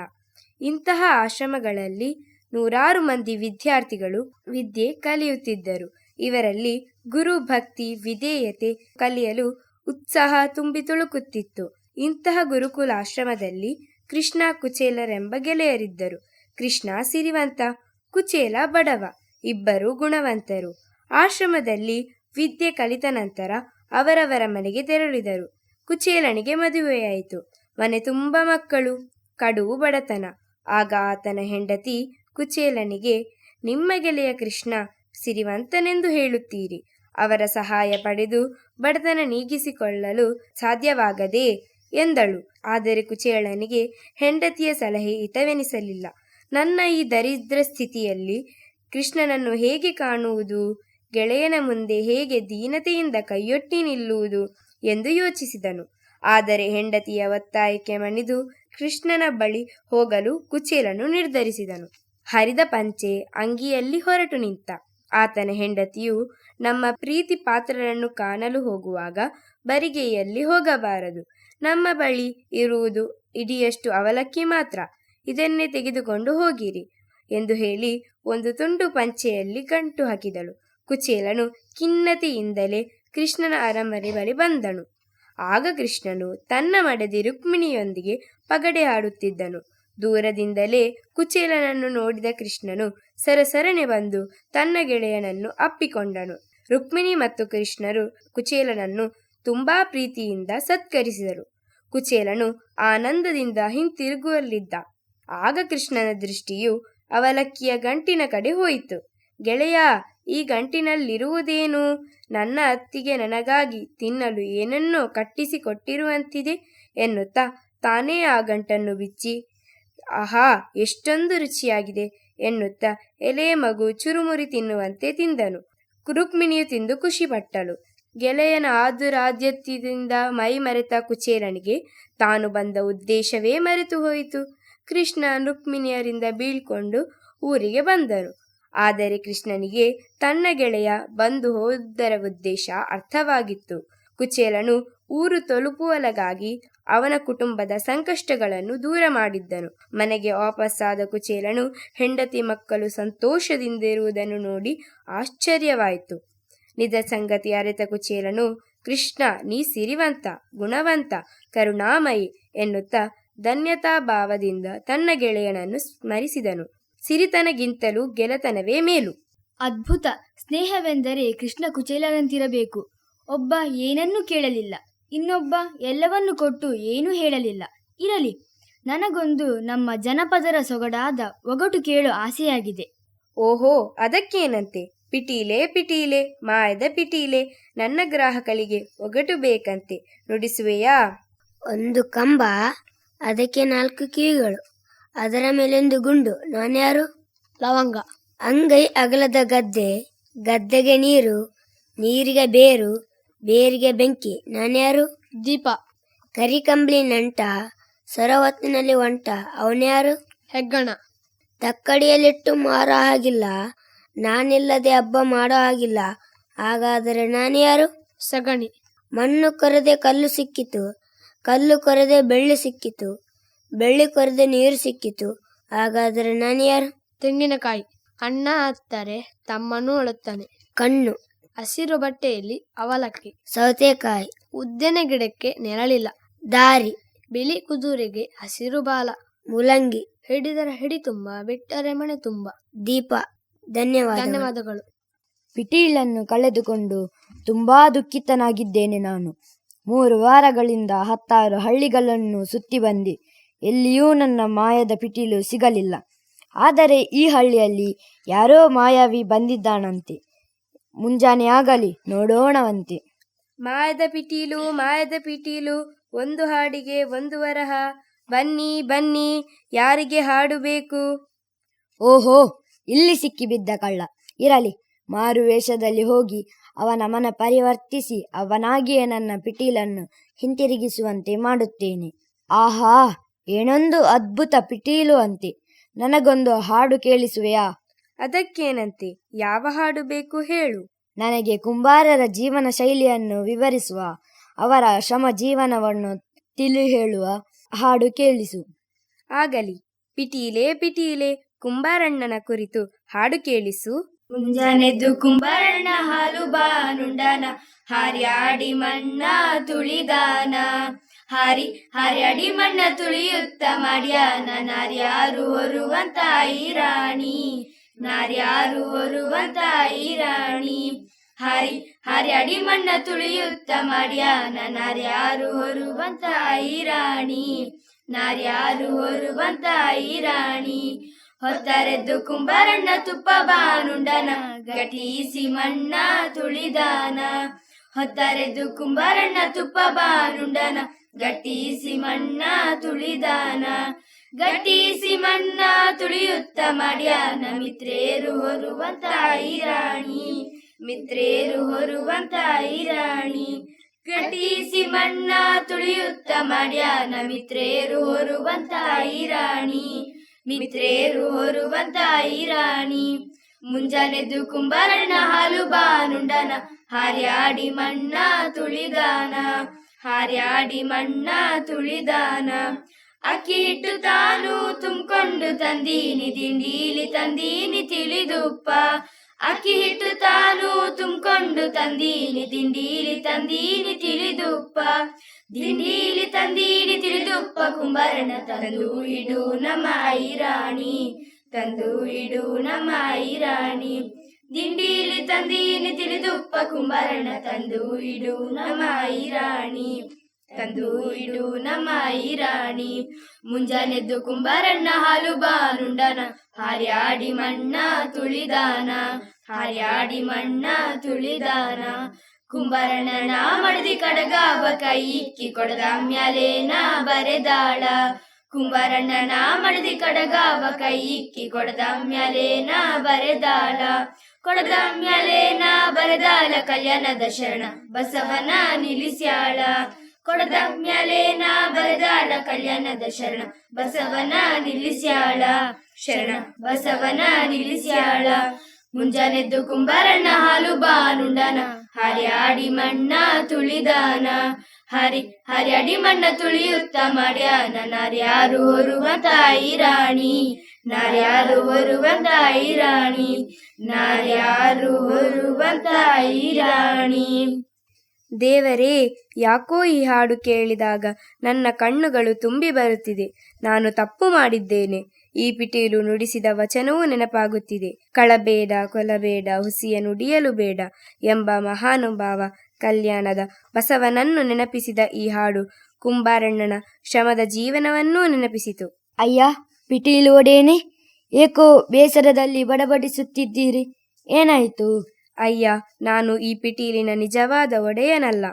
ಇಂತಹ ಆಶ್ರಮಗಳಲ್ಲಿ ನೂರಾರು ಮಂದಿ ವಿದ್ಯಾರ್ಥಿಗಳು ವಿದ್ಯೆ ಕಲಿಯುತ್ತಿದ್ದರು. ಇವರಲ್ಲಿ ಗುರು ಭಕ್ತಿ ವಿಧೇಯತೆ ಕಲಿಯಲು ಉತ್ಸಾಹ ತುಂಬಿ ತುಳುಕುತ್ತಿತ್ತು. ಇಂತಹ ಗುರುಕುಲ ಆಶ್ರಮದಲ್ಲಿ ಕೃಷ್ಣ ಕುಚೇಲರೆಂಬ ಗೆಳೆಯರಿದ್ದರು. ಕೃಷ್ಣ ಸಿರಿವಂತ, ಕುಚೇಲ ಬಡವ, ಇಬ್ಬರು ಗುಣವಂತರು. ಆಶ್ರಮದಲ್ಲಿ ವಿದ್ಯೆ ಕಲಿತ ನಂತರ ಅವರವರ ಮನೆಗೆ ತೆರಳಿದರು. ಕುಚೇಲನಿಗೆ ಮದುವೆಯಾಯಿತು. ಮನೆ ತುಂಬ ಮಕ್ಕಳು, ಕಡುವು ಬಡತನ. ಆಗ ಆತನ ಹೆಂಡತಿ ಕುಚೇಲನಿಗೆ, ನಿಮ್ಮ ಗೆಳೆಯ ಕೃಷ್ಣ ಸಿರಿವಂತನೆಂದು ಹೇಳುತ್ತೀರಿ. ಅವರ ಸಹಾಯ ಪಡೆದು ಬಡತನ ನೀಗಿಸಿಕೊಳ್ಳಲು ಸಾಧ್ಯವಾಗದೇ, ಎಂದಳು. ಆದರೆ ಕುಚೇಳನಿಗೆ ಹೆಂಡತಿಯ ಸಲಹೆ ಹಿತವೆನಿಸಲಿಲ್ಲ. ನನ್ನ ಈ ದರಿದ್ರ ಸ್ಥಿತಿಯಲ್ಲಿ ಕೃಷ್ಣನನ್ನು ಹೇಗೆ ಕಾಣುವುದು? ಗೆಳೆಯನ ಮುಂದೆ ಹೇಗೆ ದೀನತೆಯಿಂದ ಕೈಯೊಟ್ಟಿ ನಿಲ್ಲುವುದು ಎಂದು ಯೋಚಿಸಿದನು. ಆದರೆ ಹೆಂಡತಿಯ ಒತ್ತಾಯಕ್ಕೆ ಮಣಿದು ಕೃಷ್ಣನ ಬಳಿ ಹೋಗಲು ಕುಚೇಲನು ನಿರ್ಧರಿಸಿದನು. ಹರಿದ ಪಂಚೆ ಅಂಗಿಯಲ್ಲಿ ಹೊರಟು ನಿಂತ. ಆತನ ಹೆಂಡತಿಯು ನಮ್ಮ ಪ್ರೀತಿ ಪಾತ್ರರನ್ನು ಕಾಣಲು ಹೋಗುವಾಗ ಬರಿಗೆಯಲ್ಲಿ ಹೋಗಬಾರದು. ನಮ್ಮ ಬಳಿ ಇರುವುದು ಇಡಿಯಷ್ಟು ಅವಲಕ್ಕಿ ಮಾತ್ರ. ಇದನ್ನೇ ತೆಗೆದುಕೊಂಡು ಹೋಗಿರಿ ಎಂದು ಹೇಳಿ ಒಂದು ತುಂಡು ಪಂಚೆಯಲ್ಲಿ ಗಂಟು ಹಾಕಿದಳು. ಕುಚೇಲನು ಖಿನ್ನತೆಯಿಂದಲೇ ಕೃಷ್ಣನ ಅರಮನೆ ಬಳಿ ಬಂದನು. ಆಗ ಕೃಷ್ಣನು ತನ್ನ ಮಡದಿ ರುಕ್ಮಿಣಿಯೊಂದಿಗೆ ಪಗಡೆ ಆಡುತ್ತಿದ್ದನು. ದೂರದಿಂದಲೇ ಕುಚೇಲನನ್ನು ನೋಡಿದ ಕೃಷ್ಣನು ಸರಸರನೆ ಬಂದು ತನ್ನ ಗೆಳೆಯನನ್ನು ಅಪ್ಪಿಕೊಂಡನು. ರುಕ್ಮಿಣಿ ಮತ್ತು ಕೃಷ್ಣರು ಕುಚೇಲನನ್ನು ತುಂಬಾ ಪ್ರೀತಿಯಿಂದ ಸತ್ಕರಿಸಿದರು. ಕುಚೇಲನು ಆನಂದದಿಂದ ಹಿಂತಿರುಗುವಲ್ಲಿದ್ದ. ಆಗ ಕೃಷ್ಣನ ದೃಷ್ಟಿಯು ಅವಲಕ್ಕಿಯ ಗಂಟಿನ ಕಡೆ ಹೋಯಿತು. ಗೆಳೆಯ ಈ ಗಂಟಿನಲ್ಲಿರುವುದೇನು? ನನ್ನ ಅತ್ತಿಗೆ ನನಗಾಗಿ ತಿನ್ನಲು ಏನನ್ನೋ ಕಟ್ಟಿಸಿಕೊಟ್ಟಿರುವಂತಿದೆ ಎನ್ನುತ್ತಾ ತಾನೇ ಆ ಗಂಟನ್ನು ಬಿಚ್ಚಿ. ಆಹಾ, ಎಷ್ಟೊಂದು ರುಚಿಯಾಗಿದೆ ಎನ್ನುತ್ತಾ ಎಲೆ ಮಗು ಚುರುಮುರಿ ತಿನ್ನುವಂತೆ ತಿಂದನು. ರುಕ್ಮಿಣಿಯು ತಿಂದು ಖುಷಿಪಟ್ಟಳು. ಗೆಳೆಯನ ಆದುರಾದ್ಯತ್ಯದಿಂದ ಮೈ ಮರೆತ ಕುಚೇರನಿಗೆ ತಾನು ಬಂದ ಉದ್ದೇಶವೇ ಮರೆತು ಹೋಯಿತು. ಕೃಷ್ಣ ರುಕ್ಮಿಣಿಯರಿಂದ ಬೀಳ್ಕೊಂಡು ಊರಿಗೆ ಬಂದನು. ಆದರೆ ಕೃಷ್ಣನಿಗೆ ತನ್ನ ಗೆಳೆಯ ಬಂದು ಹೋದರ ಉದ್ದೇಶ ಅರ್ಥವಾಗಿತ್ತು. ಕುಚೇಲನು ಊರು ತಲುಪುವಲಗಾಗಿ ಅವನ ಕುಟುಂಬದ ಸಂಕಷ್ಟಗಳನ್ನು ದೂರ ಮಾಡಿದ್ದನು. ಮನೆಗೆ ವಾಪಸ್ಸಾದ ಕುಚೇಲನು ಹೆಂಡತಿ ಮಕ್ಕಳು ಸಂತೋಷದಿಂದಿರುವುದನ್ನು ನೋಡಿ ಆಶ್ಚರ್ಯವಾಯಿತು. ನಿಜ ಸಂಗತಿ ಅರೆತ ಕುಚೇಲನು, ಕೃಷ್ಣ, ನೀ ಸಿರಿವಂತ, ಗುಣವಂತ, ಕರುಣಾಮಯಿ ಎನ್ನುತ್ತಾ ಧನ್ಯತಾ ಭಾವದಿಂದ ತನ್ನ ಗೆಳೆಯನನ್ನು ಸ್ಮರಿಸಿದನು. ಸಿರಿತನಗಿಂತಲೂ ಗೆಲತನವೇ ಮೇಲು. ಅದ್ಭುತ. ಸ್ನೇಹವೆಂದರೆ ಕೃಷ್ಣ ಕುಚೇಲನಂತಿರಬೇಕು. ಒಬ್ಬ ಏನನ್ನೂ ಕೇಳಲಿಲ್ಲ. ಇನ್ನೊಬ್ಬ ಎಲ್ಲವನ್ನು ಕೊಟ್ಟು ಏನೂ ಹೇಳಲಿಲ್ಲ. ಇರಲಿ ನನಗೊಂದು ನಮ್ಮ ಜನಪದರ ಸೊಗಡಾದ ಒಗಟು ಕೇಳು ಆಸೆಯಾಗಿದೆ. ಓಹೋ ಅದಕ್ಕೇನಂತೆ? ಪಿಟೀಲೆ ಪಿಟೀಲೆ ಮಾಯದ ಪಿಟೀಲೆ ನನ್ನ ಗ್ರಾಹಕಳಿಗೆ ಒಗಟು ಬೇಕಂತೆ. ನುಡಿಸುವೆಯಾ? ಒಂದು ಕಂಬ ಅದಕ್ಕೆ ನಾಲ್ಕು ಕಿವಿಗಳು. ಅದರ ಮೇಲೊಂದು ಗುಂಡು. ನಾನ್ಯಾರು? ಲವಂಗ. ಅಂಗೈ ಅಗಲದ ಗದ್ದೆ ಗದ್ದೆಗೆ ನೀರು ನೀರಿಗೆ ಬೇರು ಬೇರಿಗೆ ಬೆಂಕಿ. ನಾನ್ಯಾರು? ದೀಪ. ಕರಿಕಂಬಳಿ ನಂಟ ಸರವತ್ತಿನಲ್ಲಿ ಒಂಟ. ಅವನ್ಯಾರು? ಹೆಗ್ಗಣ. ತಕ್ಕಡಿಯಲ್ಲಿಟ್ಟು ಮಾರೋ ಹಾಗಿಲ್ಲ. ನಾನಿಲ್ಲದೆ ಹಬ್ಬ ಮಾಡೋ ಹಾಗಿಲ್ಲ. ಹಾಗಾದರೆ ನಾನು ಯಾರು ಸಗಣಿ. ಮಣ್ಣು ಕೊರದೆ ಕಲ್ಲು ಸಿಕ್ಕಿತು. ಕಲ್ಲು ಕೊರದೆ ಬೆಳ್ಳಿ ಸಿಕ್ಕಿತು. ಬೆಳ್ಳಿ ಕೊರದೆ ನೀರು ಸಿಕ್ಕಿತು. ಹಾಗಾದರೆ ನಾನು ಯಾರು? ತೆಂಗಿನಕಾಯಿ. ಅಣ್ಣ ಹತ್ತಾರೆ ತಮ್ಮನೂ ಅಳುತ್ತಾನೆ. ಕಣ್ಣು. ಹಸಿರು ಬಟ್ಟೆಯಲ್ಲಿ ಅವಲಕ್ಕಿ. ಸೌತೆಕಾಯಿ. ಉದ್ದನೆ ಗಿಡಕ್ಕೆ ನೆರಳಿಲ್ಲ. ದಾರಿ. ಬಿಳಿ ಕುದುರೆಗೆ ಹಸಿರು ಬಾಲ. ಮುಲಂಗಿ. ಹಿಡಿದರ ಹಿಡಿ ತುಂಬ ಬಿಟ್ಟರೆ ಮನೆ ತುಂಬ. ದೀಪ. ಧನ್ಯವಾದ ಧನ್ಯವಾದಗಳು. ಪಿಟೀಲನ್ನು ಕಳೆದುಕೊಂಡು ತುಂಬಾ ದುಃಖಿತನಾಗಿದ್ದೇನೆ ನಾನು. ಮೂರು ವಾರಗಳಿಂದ ಹತ್ತಾರು ಹಳ್ಳಿಗಳನ್ನು ಸುತ್ತಿ ಬಂದೆ. ಎಲ್ಲಿಯೂ ನನ್ನ ಮಾಯದ ಪಿಟೀಲು ಸಿಗಲಿಲ್ಲ. ಆದರೆ ಈ ಹಳ್ಳಿಯಲ್ಲಿ ಯಾರೋ ಮಾಯಾವಿ ಬಂದಿದ್ದಾನಂತೆ. ಮುಂಜಾನೆ ಆಗಲಿ ನೋಡೋಣವಂತೆ. ಮಾಯದ ಪಿಟೀಲು ಮಾಯದ ಪಿಟೀಲು ಒಂದು ಹಾಡಿಗೆ ಒಂದು ವರಹ. ಬನ್ನಿ ಬನ್ನಿ ಯಾರಿಗೆ ಹಾಡು ಬೇಕು? ಓಹೋ ಇಲ್ಲಿ ಸಿಕ್ಕಿಬಿದ್ದ ಕಳ್ಳ. ಇರಲಿ ಮಾರು ವೇಷದಲ್ಲಿ ಹೋಗಿ ಅವನ ಮನ ಪರಿವರ್ತಿಸಿ ಅವನಾಗಿಯೇ ನನ್ನ ಪಿಟೀಲನ್ನು ಹಿಂತಿರುಗಿಸುವಂತೆ ಮಾಡುತ್ತೇನೆ. ಆಹಾ! ಏನೊಂದು ಅದ್ಭುತ ಪಿಟೀಲು ಅಂತೆ. ನನಗೊಂದು ಹಾಡು ಕೇಳಿಸುವೆಯಾ? ಅದಕ್ಕೇನಂತೆ? ಯಾವ ಹಾಡು ಬೇಕು ಹೇಳು. ನನಗೆ ಕುಂಬಾರರ ಜೀವನ ಶೈಲಿಯನ್ನು ವಿವರಿಸುವ ಅವರ ಶ್ರಮ ಜೀವನವನ್ನು ತಿಳಿ ಹೇಳುವ ಹಾಡು ಕೇಳಿಸು. ಆಗಲಿ. ಪಿಟೀಲೆ ಪಿಟೀಲೆ ಕುಂಬಾರಣ್ಣನ ಕುರಿತು ಹಾಡು ಕೇಳಿಸು. ಮುಂಜಾನೆದ್ದು ಕುಂಬಾರಣ್ಣ ಹಾಲು ಬಾನುಂಡನ ಹಾರ್ಯಾಡಿ ಮಣ್ಣ ತುಳಿದಾನ. ಹಾರಿ ಹಾರ್ಯಾಡಿ ಮಣ್ಣ ತುಳಿಯುತ್ತ ಮಾಡ್ಯಾನ. ನಾರ್ಯಾರು ಹೊರುವಂತ ಈ ರಾಣಿ. ನಾರ್ಯಾರು ಹೊರುವಂತ ರಾಣಿ. ಹಾರಿ ಹಾರ್ಯಾಡಿ ಮಣ್ಣ ತುಳಿಯುತ್ತ ಮಾಡ್ಯಾನ. ನಾರ್ಯಾರು ಹೊರುವಂತ ಈ ರಾಣಿ. ನಾರ್ಯಾರು ಹೊರುವಂತ ಈ ರಾಣಿ. ಹೊತ್ತರೆದ್ದು ಕುಂಬಾರಣ್ಣ ತುಪ್ಪ ಬಾನುಂಡನ. ಗಟೀಸಿ ಮಣ್ಣ ತುಳಿದಾನ. ಹೊತ್ತರೆದ್ದು ಕುಂಬಾರಣ್ಣ ತುಪ್ಪ ಬಾನುಂಡನ. ಗಟ್ಟಿಸಿ ಮಣ್ಣ ತುಳಿದಾನ, ಗಟ್ಟಿಸಿ ಮಣ್ಣ ತುಳಿಯುತ್ತ ಮಡ್ಯಾನ, ಮಿತ್ರೇರು ಹೊರುವಂತ ಐರಾಣಿ ರಾಣಿ ಮಿತ್ರೇರು ಹೊರುವಂತ ಐರಾಣಿ ರಾಣಿ ಗಟ್ಟಿಸಿ ಮಣ್ಣ ತುಳಿಯುತ್ತ ಮಡ್ಯಾನ, ಮಿತ್ರೇರು ಹೊರುವಂತ ಐರಾಣಿ ರಾಣಿ ಮಿತ್ರೇರು ಹೊರುವಂತ ಐರಾಣಿ ರಾಣಿ ಮುಂಜಾನೆದ್ದು ಕುಂಬಾರಣ್ಣ ಹಾಲು ಬಾನುಂಡನ ಹಾರ್ಯಾಡಿ ಮಣ್ಣ ತುಳಿದಾನ. ಹಾರ್ಯಾಡಿ ಮಣ್ಣ ತುಳಿದಾನ. ಅಕ್ಕಿ ಹಿಟ್ಟು ತಾನು ತುಂಬಿಕೊಂಡು ತಂದೀನಿ, ತಿಂಡೀಲಿ ತಂದೀನಿ ತಿಳಿದುಪ್ಪ. ಅಕ್ಕಿ ಹಿಟ್ಟು ತಾನು ತುಂಬಿಕೊಂಡು ತಂದೀನಿ, ತಿಂಡೀಲಿ ತಂದೀನಿ ತಿಳಿದುಪ್ಪ. ದಿಂಡೀಲಿ ತಂದೀನಿ ತಿಳಿದುಪ್ಪ, ಕುಂಬಾರಣ್ಣ ತಂದು ಇಡು ನಮ್ಮ ಐರಾಣಿ, ತಂದು ಇಡು ನಮ್ಮ ಐರಾಣಿ. ದಿಂಡೀಲಿ ತಂದೀನಿ ತಿಳಿದುಪ್ಪ ಕುಂಬಾರಣ್ಣ, ತಂದು ಇಡು ನಮ್ಮ ರಾಣಿ, ತಂದು ಇಡು ನಮ್ಮ ರಾಣಿ. ಮುಂಜಾನೆದ್ದು ಕುಂಬಾರಣ್ಣ ಹಾಲು ಬಾನುಂಡನ, ಹಾರ್ಯಾಡಿ ಮಣ್ಣ ತುಳಿದಾನ, ಹಾರ್ಯಾಡಿ ಮಣ್ಣ ತುಳಿದಾನ. ಕುಂಬಾರಣ್ಣನ ಮಡದಿ ಕಡಗಾವ ಕೈ ಇಕ್ಕಿ ಕೊಡದ ಮ್ಯಾಲೇನ ಬರೆದಾಳ. ಕುಂಬಾರಣ್ಣನ ಮಡದಿ ಕಡಗಾವ ಕೈ ಇಕ್ಕಿ ಕೊಡದ ಮ್ಯಾಲೇನ ಬರೆದಾಳ. ಕೊಡದ ಬರದಾಲ ಕಲ್ಯಾಣದ ಶರಣ. ಬಸವನ ನಿಲ್ಲಿಸ್ಯಾಳ. ಕೊಡದ ಬರೆದಾಳ ಕಲ್ಯಾಣದ ಶರಣ. ಬಸವನ ನಿಲ್ಲಿಸ್ಯಾಳ. ಶರಣ. ಬಸವನ ನಿಲ್ಲಿಸ್ಯಾಳ. ಮುಂಜಾನೆದ್ದು ಕುಂಬಾರಣ್ಣ ಹಾಲು ಬಾನುಂಡನ ಹರಿಯಾಡಿ ಮಣ್ಣ ತುಳಿದಾನ. ಹರಿ ಹರಿಯಾಡಿ ಮಣ್ಣ ತುಳಿಯುತ್ತ ಮಾಡ್ಯಾನ. ನಾರ್ಯಾರು ಹೊರುವ ತಾಯಿ ರಾಣಿ. ನಾರ್ಯಾರು ಹೊರುವ ತಾಯಿ ರಾಣಿ. ನಾರ್ಯಾರು ಹೊರುವ ತಾಯಿ ರಾಣಿ. ದೇವರೇ ಯಾಕೋ ಈ ಹಾಡು ಕೇಳಿದಾಗ ನನ್ನ ಕಣ್ಣುಗಳು ತುಂಬಿ ಬರುತ್ತಿದೆ. ನಾನು ತಪ್ಪು ಮಾಡಿದ್ದೇನೆ. ಈ ಪಿಟೀಲು ನುಡಿಸಿದ ವಚನವೂ ನೆನಪಾಗುತ್ತಿದೆ. ಕಳಬೇಡ ಕೊಲಬೇಡ ಹುಸಿಯ ನುಡಿಯಲು ಬೇಡ ಎಂಬ ಮಹಾನುಭಾವ ಕಲ್ಯಾಣದ ಬಸವನನ್ನು ನೆನಪಿಸಿದ ಈ ಹಾಡು ಕುಂಬಾರಣ್ಣನ ಶ್ರಮದ ಜೀವನವನ್ನೂ ನೆನಪಿಸಿತು. ಅಯ್ಯ ಪಿಟೀಲು ಒಡೇನೆ ಏಕೋ ಬೇಸರದಲ್ಲಿ ಬಡಬಡಿಸುತ್ತಿದ್ದೀರಿ. ಏನಾಯಿತು? ಅಯ್ಯ, ನಾನು ಈ ಪಿಟೀಲಿನ ನಿಜವಾದ ಒಡೆಯನಲ್ಲ.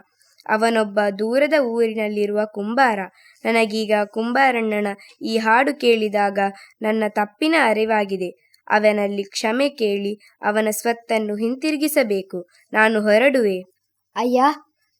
ಅವನೊಬ್ಬ ದೂರದ ಊರಿನಲ್ಲಿರುವ ಕುಂಬಾರ. ನನಗೀಗ ಕುಂಬಾರಣ್ಣನ ಈ ಹಾಡು ಕೇಳಿದಾಗ ನನ್ನ ತಪ್ಪಿನ ಅರಿವಾಗಿದೆ. ಅವನಲ್ಲಿ ಕ್ಷಮೆ ಕೇಳಿ ಅವನ ಸ್ವತ್ತನ್ನು ಹಿಂತಿರುಗಿಸಬೇಕು. ನಾನು ಹೊರಡುವೆ. ಅಯ್ಯ,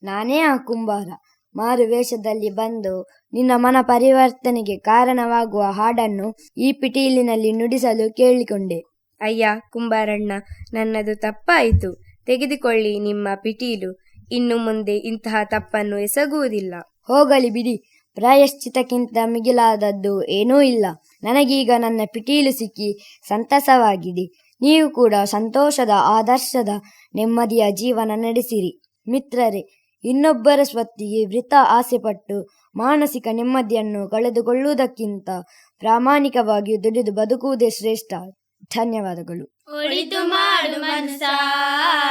ನಾನೇ ಆ ಕುಂಬಾರ. ಮಾರು ವೇಷದಲ್ಲಿ ಬಂದು ನಿನ್ನ ಮನ ಪರಿವರ್ತನೆಗೆ ಕಾರಣವಾಗುವ ಹಾಡನ್ನು ಈ ಪಿಟೀಲಿನಲ್ಲಿ ನುಡಿಸಲು ಕೇಳಿಕೊಂಡೆ. ಅಯ್ಯ, ಕುಂಬಾರಣ್ಣ, ನನ್ನದು ತಪ್ಪಾಯಿತು. ತೆಗೆದುಕೊಳ್ಳಿ ನಿಮ್ಮ ಪಿಟೀಲು. ಇನ್ನು ಮುಂದೆ ಇಂತಹ ತಪ್ಪನ್ನು ಎಸಗುವುದಿಲ್ಲ. ಹೋಗಲಿ ಬಿಡಿ. ಪ್ರಾಯಶ್ಚಿತಕ್ಕಿಂತ ಮಿಗಿಲಾದದ್ದು ಏನೂ ಇಲ್ಲ. ನನಗೀಗ ನನ್ನ ಪಿಟೀಲು ಸಿಕ್ಕಿ ಸಂತಸವಾಗಿದೆ. ನೀವು ಕೂಡ ಸಂತೋಷದ, ಆದರ್ಶದ, ನೆಮ್ಮದಿಯ ಜೀವನ ನಡೆಸಿರಿ. ಮಿತ್ರರೇ, ಇನ್ನೊಬ್ಬರ ಸ್ವತ್ತಿಗೆ ವೃತ ಆಸೆಪಟ್ಟು ಮಾನಸಿಕ ನೆಮ್ಮದಿಯನ್ನು ಕಳೆದುಕೊಳ್ಳುವುದಕ್ಕಿಂತ ಪ್ರಾಮಾಣಿಕವಾಗಿ ದುಡಿದು ಬದುಕುವುದೇ ಶ್ರೇಷ್ಠ. ಧನ್ಯವಾದಗಳು. ಒಳಿತು ಮಾಡು ಮನಸ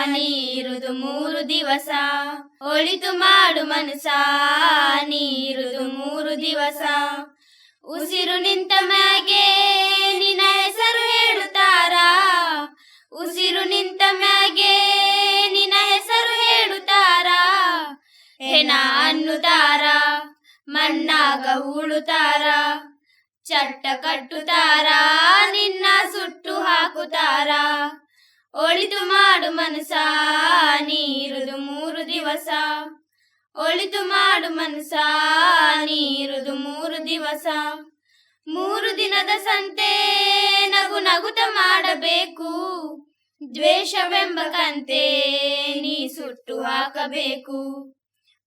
ನೀರುದು ಮೂರು ದಿವಸ. ಒಳಿತು ಮಾಡು ಮನಸ ಮೂರು ದಿವಸ. ಉಸಿರು ನಿಂತ ಮ್ಯಾಗೆ ನಿನ್ನ ಹೆಸರು ಹೇಳುತ್ತಾರ. ಉಸಿರು ನಿಂತ ಮ್ಯಾಗೆ ನಿನ್ನ ಹೆಸರು ಹೇಳುತ್ತಾರ. ಹೆಣ ಅನ್ನುತ್ತಾರ ಮಣ್ಣಾಗ ಉಳುತ್ತಾರ ಚಟ್ಟ ಕಟ್ಟುತ್ತಾರ ನಿನ್ನ ಸುಟ್ಟು ಹಾಕುತ್ತಾರ ಒಳಿತು ಮಾಡು ಮನಸ ನೀರುದು ಮೂರು ದಿವಸ. ಒಳಿತು ಮಾಡು ಮನಸ ನೀರುದು ಮೂರು ದಿವಸ. ಮೂರು ದಿನದ ಸಂತೆ ನಗು ನಗುತ ಮಾಡಬೇಕು. ದ್ವೇಷವೆಂಬ ಕಂತೆ ನೀ ಸುಟ್ಟು ಹಾಕಬೇಕು.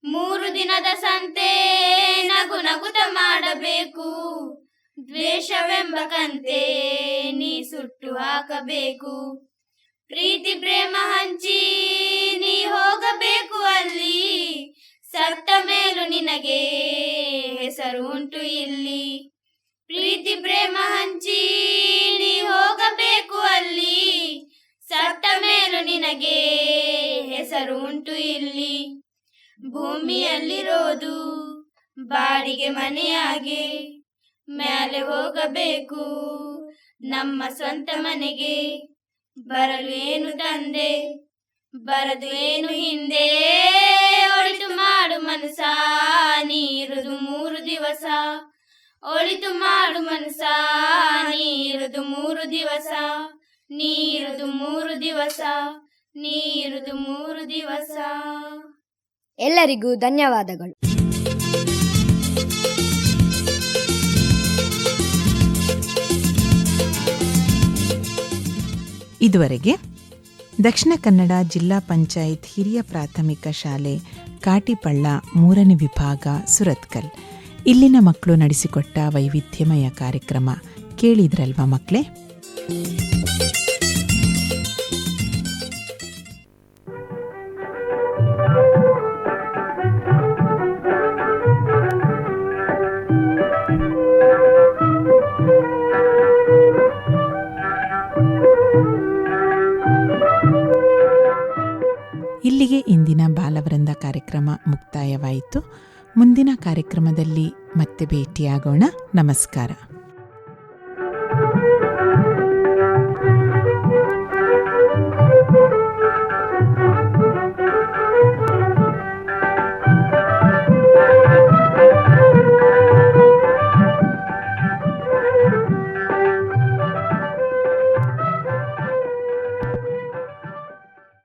ಮೂರು ದಿನದ ಸಂತೆ ನಗು ನಗುತ ಮಾಡಬೇಕು. ದ್ವೇಷವೆಂಬ ಕಂತೆ ನೀ ಸುಟ್ಟು ಹಾಕಬೇಕು. ಪ್ರೀತಿ ಪ್ರೇಮ ಹಂಚಿ ನೀ ಹೋಗಬೇಕು ಅಲ್ಲಿ. ಸತ್ತ ಮೇಲು ನಿನಗೆ ಹೆಸರು ಉಂಟು ಇಲ್ಲಿ. ಪ್ರೀತಿ ಪ್ರೇಮ ಹಂಚಿ ನೀ ಹೋಗಬೇಕು ಅಲ್ಲಿ. ಸತ್ತ ಮೇಲು ನಿನಗೆ ಹೆಸರು ಉಂಟು ಇಲ್ಲಿ. ಭೂಮಿಯಲ್ಲಿರೋದು. ಬಾಡಿಗೆ ಮನೆಯಾಗೆ ಮೇಲೆ ಹೋಗಬೇಕು. ನಮ್ಮ ಸ್ವಂತ ಮನೆಗೆ ಬರಲು ಏನು ತಂದೆ? ಬರದು ಏನು ಹಿಂದೆ? ಒಳಿತು ಮಾಡು ಮನಸ ನೀರುದು ಮೂರು ದಿವಸ. ಒಳಿತು ಮಾಡು ಮನಸ ನೀರುದು ಮೂರು ದಿವಸ. ನೀರುದು ಮೂರು ದಿವಸ, ನೀರುದು ಮೂರು ದಿವಸ. ಎಲ್ಲರಿಗೂ ಧನ್ಯವಾದಗಳು. ಇದುವರೆಗೆ ದಕ್ಷಿಣ ಕನ್ನಡ ಜಿಲ್ಲಾ ಪಂಚಾಯತ್ ಹಿರಿಯ ಪ್ರಾಥಮಿಕ ಶಾಲೆ ಕಾಟಿಪಳ್ಳ ಮೂರನೇ ವಿಭಾಗ ಸುರತ್ಕಲ್. ಇಲ್ಲಿನ ಮಕ್ಕಳು ನಡೆಸಿಕೊಟ್ಟ ವೈವಿಧ್ಯಮಯ ಕಾರ್ಯಕ್ರಮ ಕೇಳಿದ್ರಲ್ವಾ ಮಕ್ಕಳೇ? ಭೇಟಿಯಾಗೋಣ ನಮಸ್ಕಾರ.